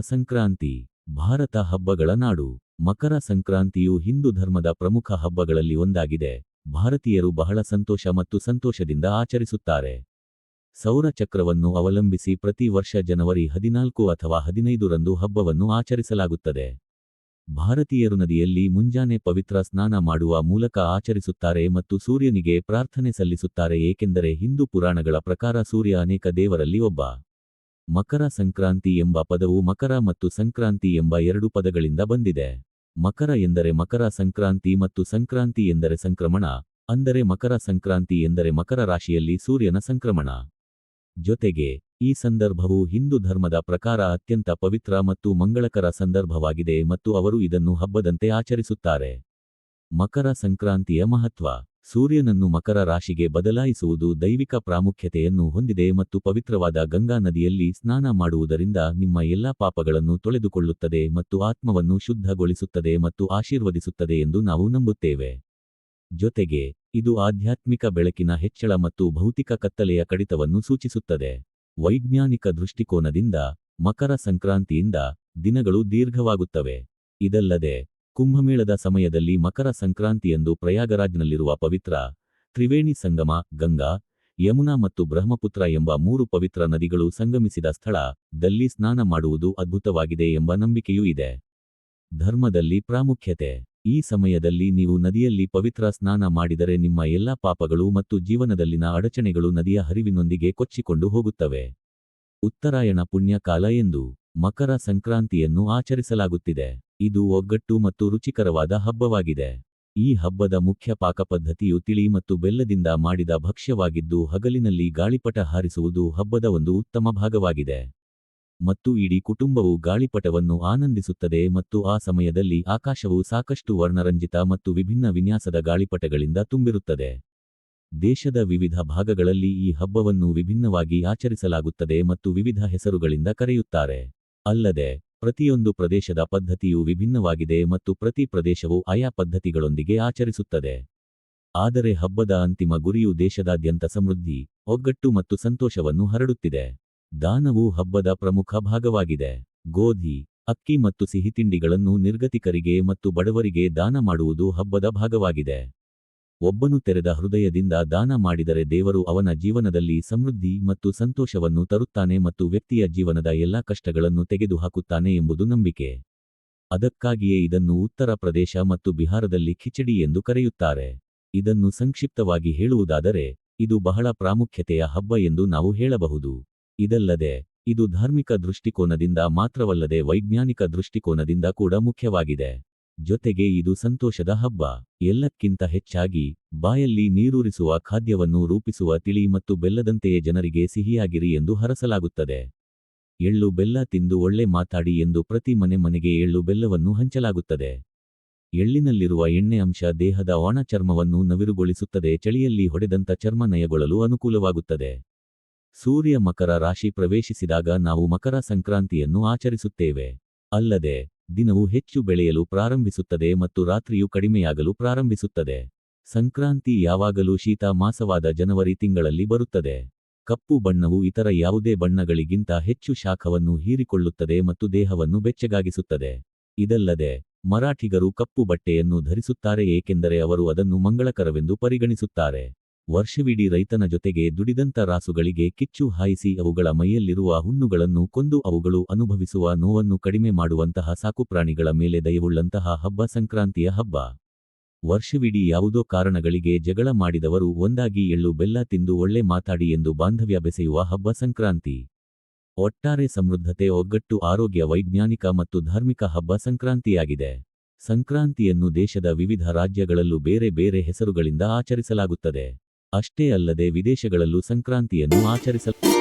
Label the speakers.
Speaker 1: ಸಂಕ್ರಾಂತಿ, ಭಾರತ ಹಬ್ಬಗಳ ನಾಡು. ಮಕರ ಸಂಕ್ರಾಂತಿಯು ಹಿಂದೂ ಧರ್ಮದ ಪ್ರಮುಖ ಹಬ್ಬಗಳಲ್ಲಿ ಒಂದಾಗಿದೆ. ಭಾರತೀಯರು ಬಹಳ ಸಂತೋಷ ಮತ್ತು ಸಂತೋಷದಿಂದ ಆಚರಿಸುತ್ತಾರೆ. ಸೌರ ಚಕ್ರವನ್ನು ಅವಲಂಬಿಸಿ ಪ್ರತಿ ವರ್ಷ ಜನವರಿ ಹದಿನಾಲ್ಕು ಅಥವಾ ಹದಿನೈದರಂದು ಹಬ್ಬವನ್ನು ಆಚರಿಸಲಾಗುತ್ತದೆ. ಭಾರತೀಯರು ನದಿಯಲ್ಲಿ ಮುಂಜಾನೆ ಪವಿತ್ರ ಸ್ನಾನ ಮಾಡುವ ಮೂಲಕ ಆಚರಿಸುತ್ತಾರೆ ಮತ್ತು ಸೂರ್ಯನಿಗೆ ಪ್ರಾರ್ಥನೆ ಸಲ್ಲಿಸುತ್ತಾರೆ ಏಕೆಂದರೆ ಹಿಂದೂ ಪುರಾಣಗಳ ಪ್ರಕಾರ ಸೂರ್ಯ ಅನೇಕ ದೇವರಲ್ಲಿ ಒಬ್ಬ. ಮಕರ ಸಂಕ್ರಾಂತಿ ಎಂಬ ಪದವು ಮಕರ ಮತ್ತು ಸಂಕ್ರಾಂತಿ ಎಂಬ ಎರಡು ಪದಗಳಿಂದ ಬಂದಿದೆ. ಮಕರ ಎಂದರೆ ಮಕರ ಸಂಕ್ರಾಂತಿ ಮತ್ತು ಸಂಕ್ರಾಂತಿ ಎಂದರೆ ಸಂಕ್ರಮಣ, ಅಂದರೆ ಮಕರ ಸಂಕ್ರಾಂತಿ ಎಂದರೆ ಮಕರ ರಾಶಿಯಲ್ಲಿ ಸೂರ್ಯನ ಸಂಕ್ರಮಣ. ಜೊತೆಗೆ, ಈ ಸಂದರ್ಭವು ಹಿಂದೂ ಧರ್ಮದ ಪ್ರಕಾರ ಅತ್ಯಂತ ಪವಿತ್ರ ಮತ್ತು ಮಂಗಳಕರ ಸಂದರ್ಭವಾಗಿದೆ ಮತ್ತು ಅವರು ಇದನ್ನು ಹಬ್ಬದಂತೆ ಆಚರಿಸುತ್ತಾರೆ. ಮಕರ ಸಂಕ್ರಾಂತಿಯ ಮಹತ್ವ. ಸೂರ್ಯನನ್ನು ಮಕರ ರಾಶಿಗೆ ಬದಲಾಯಿಸುವುದು ದೈವಿಕ ಪ್ರಾಮುಖ್ಯತೆಯನ್ನು ಹೊಂದಿದೆ ಮತ್ತು ಪವಿತ್ರವಾದ ಗಂಗಾ ನದಿಯಲ್ಲಿ ಸ್ನಾನ ಮಾಡುವುದರಿಂದ ನಿಮ್ಮ ಎಲ್ಲಾ ಪಾಪಗಳನ್ನು ತೊಳೆದುಕೊಳ್ಳುತ್ತದೆ ಮತ್ತು ಆತ್ಮವನ್ನು ಶುದ್ಧಗೊಳಿಸುತ್ತದೆ ಮತ್ತು ಆಶೀರ್ವದಿಸುತ್ತದೆ ಎಂದು ನಾವು ನಂಬುತ್ತೇವೆ. ಜೊತೆಗೆ, ಇದು ಆಧ್ಯಾತ್ಮಿಕ ಬೆಳಕಿನ ಹೆಚ್ಚಳ ಮತ್ತು ಭೌತಿಕ ಕತ್ತಲೆಯ ಕಡಿತವನ್ನು ಸೂಚಿಸುತ್ತದೆ. ವೈಜ್ಞಾನಿಕ ದೃಷ್ಟಿಕೋನದಿಂದ ಮಕರ ಸಂಕ್ರಾಂತಿಯಿಂದ ದಿನಗಳು ದೀರ್ಘವಾಗುತ್ತವೆ. ಇದಲ್ಲದೆ ಕುಂಭಮೇಳದ ಸಮಯದಲ್ಲಿ ಮಕರ ಸಂಕ್ರಾಂತಿಯಂದು ಪ್ರಯಾಗರಾಜ್ನಲ್ಲಿರುವ ಪವಿತ್ರ ತ್ರಿವೇಣಿ ಸಂಗಮ, ಗಂಗಾ, ಯಮುನಾ ಮತ್ತು ಬ್ರಹ್ಮಪುತ್ರ ಎಂಬ ಮೂರು ಪವಿತ್ರ ನದಿಗಳು ಸಂಗಮಿಸಿದ ಸ್ಥಳ, ದಲ್ಲಿ ಸ್ನಾನ ಮಾಡುವುದು ಅದ್ಭುತವಾಗಿದೆ ಎಂಬ ನಂಬಿಕೆಯೂ ಇದೆ. ಧರ್ಮದಲ್ಲಿ ಪ್ರಾಮುಖ್ಯತೆ. ಈ ಸಮಯದಲ್ಲಿ ನೀವು ನದಿಯಲ್ಲಿ ಪವಿತ್ರ ಸ್ನಾನ ಮಾಡಿದರೆ ನಿಮ್ಮ ಎಲ್ಲಾ ಪಾಪಗಳು ಮತ್ತು ಜೀವನದಲ್ಲಿನ ಅಡಚಣೆಗಳು ನದಿಯ ಹರಿವಿನೊಂದಿಗೆ ಕೊಚ್ಚಿಕೊಂಡು ಹೋಗುತ್ತವೆ. ಉತ್ತರಾಯಣ ಪುಣ್ಯಕಾಲ ಎಂದು ಮಕರ ಸಂಕ್ರಾಂತಿಯನ್ನು ಆಚರಿಸಲಾಗುತ್ತಿದೆ. ಇದು ಒಗ್ಗಟ್ಟು ಮತ್ತು ರುಚಿಕರವಾದ ಹಬ್ಬವಾಗಿದೆ. ಈ ಹಬ್ಬದ ಮುಖ್ಯ ಪಾಕಪದ್ಧತಿಯು ತಿಳಿ ಮತ್ತು ಬೆಲ್ಲದಿಂದ ಮಾಡಿದ ಭಕ್ಷ್ಯವಾಗಿದ್ದು ಹಗಲಿನಲ್ಲಿ ಗಾಳಿಪಟ ಹಾರಿಸುವುದು ಹಬ್ಬದ ಒಂದು ಉತ್ತಮ ಭಾಗವಾಗಿದೆ. ಮತ್ತು ಇಡೀ ಕುಟುಂಬವು ಗಾಳಿಪಟವನ್ನು ಆನಂದಿಸುತ್ತದೆ ಮತ್ತು ಆ ಸಮಯದಲ್ಲಿ ಆಕಾಶವು ಸಾಕಷ್ಟು ವರ್ಣರಂಜಿತ ಮತ್ತು ವಿಭಿನ್ನ ವಿನ್ಯಾಸದ ಗಾಳಿಪಟಗಳಿಂದ ತುಂಬಿರುತ್ತದೆ. ದೇಶದ ವಿವಿಧ ಭಾಗಗಳಲ್ಲಿ ಈ ಹಬ್ಬವನ್ನು ವಿಭಿನ್ನವಾಗಿ ಆಚರಿಸಲಾಗುತ್ತದೆ ಮತ್ತು ವಿವಿಧ ಹೆಸರುಗಳಿಂದ ಕರೆಯುತ್ತಾರೆ. ಅಲ್ಲದೆ ಪ್ರತಿಯೊಂದು ಪ್ರದೇಶದ ಪದ್ಧತಿಯು ವಿಭಿನ್ನವಾಗಿದೆ ಮತ್ತು ಪ್ರತಿ ಪ್ರದೇಶವು ಆಯಾ ಪದ್ಧತಿಗಳೊಂದಿಗೆ ಆಚರಿಸುತ್ತದೆ. ಆದರೆ ಹಬ್ಬದ ಅಂತಿಮ ಗುರಿಯು ದೇಶದಾದ್ಯಂತ ಸಮೃದ್ಧಿ, ಒಗ್ಗಟ್ಟು ಮತ್ತು ಸಂತೋಷವನ್ನು ಹರಡುತ್ತಿದೆ. ದಾನವು ಹಬ್ಬದ ಪ್ರಮುಖ ಭಾಗವಾಗಿದೆ. ಗೋಧಿ, ಅಕ್ಕಿ ಮತ್ತು ಸಿಹಿತಿಂಡಿಗಳನ್ನು ನಿರ್ಗತಿಕರಿಗೆ ಮತ್ತು ಬಡವರಿಗೆ ದಾನ ಮಾಡುವುದು ಹಬ್ಬದ ಭಾಗವಾಗಿದೆ. ಒಬ್ಬನು ತೆರೆದ ಹೃದಯದಿಂದ ದಾನ ಮಾಡಿದರೆ ದೇವರು ಅವನ ಜೀವನದಲ್ಲಿ ಸಮೃದ್ಧಿ ಮತ್ತು ಸಂತೋಷವನ್ನು ತರುತ್ತಾನೆ ಮತ್ತು ವ್ಯಕ್ತಿಯ ಜೀವನದ ಎಲ್ಲಾ ಕಷ್ಟಗಳನ್ನು ತೆಗೆದುಹಾಕುತ್ತಾನೆ ಎಂಬುದು ನಂಬಿಕೆ. ಅದಕ್ಕಾಗಿಯೇ ಇದನ್ನು ಉತ್ತರ ಪ್ರದೇಶ ಮತ್ತು ಬಿಹಾರದಲ್ಲಿ ಖಿಚಡಿ ಎಂದು ಕರೆಯುತ್ತಾರೆ. ಇದನ್ನು ಸಂಕ್ಷಿಪ್ತವಾಗಿ ಹೇಳುವುದಾದರೆ, ಇದು ಬಹಳ ಪ್ರಾಮುಖ್ಯತೆಯ ಹಬ್ಬ ಎಂದು ನಾವು ಹೇಳಬಹುದು. ಇದಲ್ಲದೆ, ಇದು ಧಾರ್ಮಿಕ ದೃಷ್ಟಿಕೋನದಿಂದ ಮಾತ್ರವಲ್ಲದೆ ವೈಜ್ಞಾನಿಕ ದೃಷ್ಟಿಕೋನದಿಂದ ಕೂಡ ಮುಖ್ಯವಾಗಿದೆ. ಜೊತೆಗೆ ಇದು ಸಂತೋಷದ ಹಬ್ಬ. ಎಲ್ಲಕ್ಕಿಂತ ಹೆಚ್ಚಾಗಿ, ಬಾಯಲ್ಲಿ ನೀರೂರಿಸುವ ಖಾದ್ಯವನ್ನು ರೂಪಿಸುವ ತಿಳಿ ಮತ್ತು ಬೆಲ್ಲದಂತೆಯೇ ಜನರಿಗೆ ಸಿಹಿಯಾಗಿರಿ ಎಂದು ಹರಸಲಾಗುತ್ತದೆ. ಎಳ್ಳು ಬೆಲ್ಲ ತಿಂದು ಒಳ್ಳೆ ಮಾತಾಡಿ ಎಂದು ಪ್ರತಿ ಮನೆ ಮನೆಗೆ ಎಳ್ಳು ಬೆಲ್ಲವನ್ನು ಹಂಚಲಾಗುತ್ತದೆ. ಎಳ್ಳಿನಲ್ಲಿರುವ ಎಣ್ಣೆ ಅಂಶ ದೇಹದ ಒಣ ಚರ್ಮವನ್ನು ನವಿರುಗೊಳಿಸುತ್ತದೆ, ಚಳಿಯಲ್ಲಿ ಹೊಡೆದಂತ ಚರ್ಮ ನಯಗೊಳ್ಳಲು ಅನುಕೂಲವಾಗುತ್ತದೆ. ಸೂರ್ಯ ಮಕರ ರಾಶಿ ಪ್ರವೇಶಿಸಿದಾಗ ನಾವು ಮಕರ ಸಂಕ್ರಾಂತಿಯನ್ನು ಆಚರಿಸುತ್ತೇವೆ. ಅಲ್ಲದೆ ದಿನವು ಹೆಚ್ಚು ಬೆಳೆಯಲು ಪ್ರಾರಂಭಿಸುತ್ತದೆ ಮತ್ತು ರಾತ್ರಿಯು ಕಡಿಮೆಯಾಗಲು ಪ್ರಾರಂಭಿಸುತ್ತದೆ. ಸಂಕ್ರಾಂತಿ ಯಾವಾಗಲೂ ಶೀತ ಮಾಸವಾದ ಜನವರಿ ತಿಂಗಳಲ್ಲಿ ಬರುತ್ತದೆ. ಕಪ್ಪು ಬಣ್ಣವು ಇತರ ಯಾವುದೇ ಬಣ್ಣಗಳಿಗಿಂತ ಹೆಚ್ಚು ಶಾಖವನ್ನು ಹೀರಿಕೊಳ್ಳುತ್ತದೆ ಮತ್ತು ದೇಹವನ್ನು ಬೆಚ್ಚಗಾಗಿಸುತ್ತದೆ. ಇದಲ್ಲದೆ, ಮರಾಠಿಗರು ಕಪ್ಪು ಬಟ್ಟೆಯನ್ನು ಧರಿಸುತ್ತಾರೆ ಏಕೆಂದರೆ ಅವರು ಅದನ್ನು ಮಂಗಳಕರವೆಂದು ಪರಿಗಣಿಸುತ್ತಾರೆ. ವರ್ಷವಿಡೀ ರೈತನ ಜೊತೆಗೆ ದುಡಿದಂತ ರಾಸುಗಳಿಗೆ ಕಿಚ್ಚು ಹಾಯಿಸಿ ಅವುಗಳ ಮೈಯಲ್ಲಿರುವ ಹುಣ್ಣುಗಳನ್ನು ಕೊಂದು ಅವುಗಳು ಅನುಭವಿಸುವ ನೋವನ್ನು ಕಡಿಮೆ ಮಾಡುವಂತಹ ಸಾಕುಪ್ರಾಣಿಗಳ ಮೇಲೆ ದಯವುಳ್ಳಂತಹ ಹಬ್ಬ ಸಂಕ್ರಾಂತಿಯ ಹಬ್ಬ. ವರ್ಷವಿಡೀ ಯಾವುದೋ ಕಾರಣಗಳಿಗೆ ಜಗಳ ಮಾಡಿದವರು ಒಂದಾಗಿ ಎಳ್ಳು ಬೆಲ್ಲ ತಿಂದು ಒಳ್ಳೆ ಮಾತಾಡಿ ಎಂದು ಬಾಂಧವ್ಯ ಬೆಸೆಯುವ ಹಬ್ಬ ಸಂಕ್ರಾಂತಿ. ಒಟ್ಟಾರೆ ಸಮೃದ್ಧತೆ, ಒಗ್ಗಟ್ಟು, ಆರೋಗ್ಯ, ವೈಜ್ಞಾನಿಕ ಮತ್ತು ಧಾರ್ಮಿಕ ಹಬ್ಬ ಸಂಕ್ರಾಂತಿಯಾಗಿದೆ. ಸಂಕ್ರಾಂತಿಯನ್ನು ದೇಶದ ವಿವಿಧ ರಾಜ್ಯಗಳಲ್ಲೂ ಬೇರೆ ಬೇರೆ ಹೆಸರುಗಳಿಂದ ಆಚರಿಸಲಾಗುತ್ತದೆ. ಅಷ್ಟೇ ಅಲ್ಲದೆ ವಿದೇಶಗಳಲ್ಲೂ ಸಂಕ್ರಾಂತಿಯನ್ನು ಆಚರಿಸಲು